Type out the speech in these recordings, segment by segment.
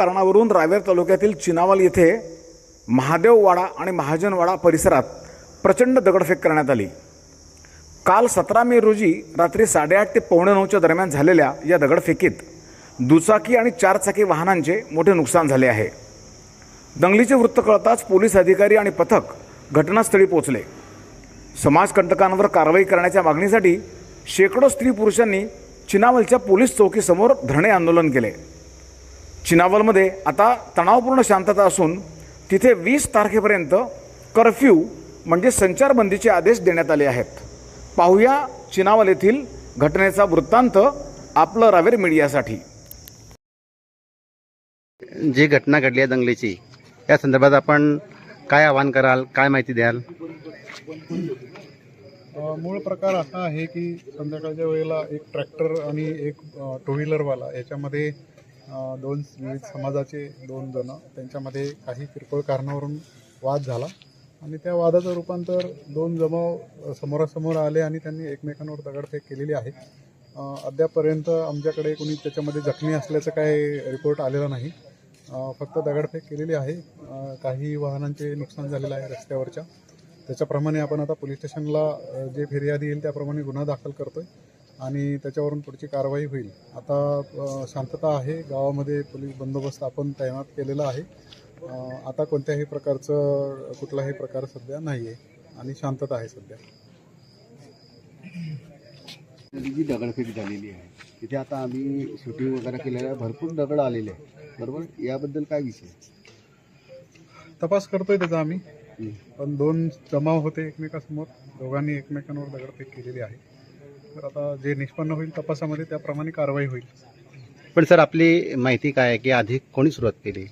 कारणावरून रावेर तालुक्यातील चिनावल येथे महादेववाडा आणि महाजनवाडा परिसरात प्रचंड दगडफेक करण्यात आली. काल सतरा मे रोजी रात्री साडेआठ ते पावणे नऊच्या दरम्यान झालेल्या या दगडफेकीत दुचाकी आणि चारचाकी वाहनांचे मोठे नुकसान झाले आहे. दंगलीचे वृत्त कळताच पोलीस अधिकारी आणि पथक घटनास्थळी पोहोचले. समाजकंटकांवर कारवाई करण्याच्या मागणीसाठी शेकडो स्त्री पुरुषांनी चिनावलच्या पोलीस चौकीसमोर धरणे आंदोलन केले. चिनावलमध्ये आता तणावपूर्ण शांतता असून तिथे वीस तारखेपर्यंत कर्फ्यू म्हणजे संचारबंदीचे आदेश देण्यात आले आहेत. पाहूया चिनावल येथील घटनेचा वृत्तांत आपलं रावेर मीडियासाठी. जी घटना घडली आहे दंगलीची या संदर्भात आपण काय आवाहन कराल काय माहिती द्याल? मूळ प्रकार असा आहे की संध्याकाळच्या वेळेला एक ट्रॅक्टर आणि एक टू व्हीलरवाला याच्यामध्ये दोन विविध समाजाचे दोन जण त्यांच्यामध्ये काही किरकोळ कारणावरून वाद झाला. आणि त्या वादाचं रूपांतर दोन जमाव समोरासमोर आले आणि त्यांनी एकमेकांवर दगडफेक केलेली आहे. अद्यापपर्यंत आमच्याकडे कोणी त्याच्यामध्ये जखमी असल्याचं काही रिपोर्ट आलेला नाही. फक्त दगडफेक केलेली आहे. काही वाहनांचे नुकसान झालेलं आहे रस्त्यावरच्या. त्याच्याप्रमाणे आपण आता पोलीस स्टेशनला जे फिर्यादी येईल त्याप्रमाणे गुन्हा दाखल करतो आहे आणि त्याच्यावरून पुढची कारवाई होईल. आता शांतता आहे. गावामध्ये पोलीस बंदोबस्त आपण तैनात केलेला आहे. आता कोणत्याही प्रकारचं कुठलाही प्रकार सध्या नाही आहे आणि शांतता आहे सध्या. जी दगडफेक झालेली आहे तिथे आता आम्ही शूटिंग वगैरे केलेलं आहे भरपूर दगड आलेले आहे बरोबर? याबद्दल काय विषय? तपास करतोय त्याचा आम्ही. पण दोन जमाव होते एकमेकासमोर. दोघांनी एकमेकांवर दगडफेक केलेली आहे. तर आता जे निष्पन्न होईल तपासामध्ये त्याप्रमाणे कारवाई होईल. पण सर आपली माहिती काय आहे की आधी कोणी सुरुवात केली?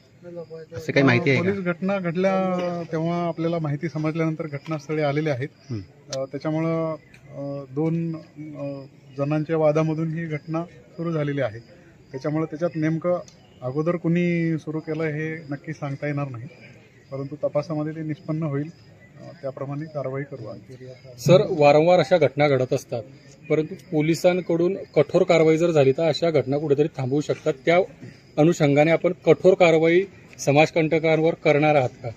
असं काही माहिती आहे पोलीस घटना घडल्या तेव्हा आपल्याला माहिती समजल्यानंतर घटनास्थळी आलेले आहेत. हं. अ, त्याच्यामुळं अ, दोन अ, जणांच्या वादामधून ही घटना सुरू झालेली आहे. त्याच्यामुळं त्याच्यात नेमकं अगोदर कुणी सुरू केलं हे नक्की सांगता येणार नाही. परंतु तपासामध्ये ते निष्पन्न होईल. त्याप्रमाणे कारवाई करू सर वारंवार अशा घटना घडत असतात. परंतु पोलिसांकडून कठोर कारवाई जर झाली तर अशा घटना कुठेतरी थांबवू शकतात. त्या अनुषंगाने आपण कठोर कारवाई समाजकंटकांवर करणार आहात का?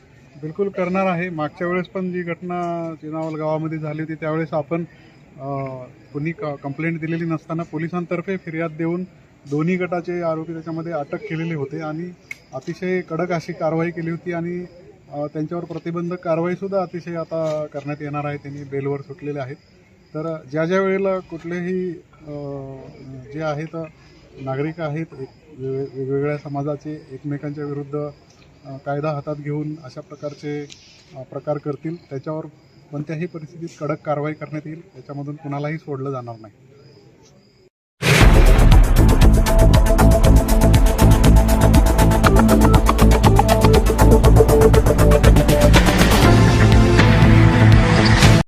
बिलकुल करणार आहे. मागच्या वेळेस पण जी घटना चिनावल गावामध्ये झाली होती त्यावेळेस आपण कुणी कंप्लेंट दिलेली नसताना पोलिसांतर्फे फिर्याद देऊन दोन्ही गटाचे आरोपी त्याच्यामध्ये अटक केलेले होते आणि अतिशय कडक अशी कारवाई केली होती आणि त्यांच्यावर प्रतिबंधक कारवाईसुद्धा अतिशय आता करण्यात येणार आहे. त्यांनी बेलवर सुटलेले आहेत. तर ज्या ज्या वेळेला कुठलेही जे आहेत नागरिक आहेत एक वेगवेगळ्या समाजाचे एकमेकांच्या विरुद्ध कायदा हातात घेऊन अशा प्रकारचे प्रकार करतील त्याच्यावर कोणत्याही परिस्थितीत कडक कारवाई करण्यात येईल त्याच्यामधून कुणालाही सोडलं जाणार नाही.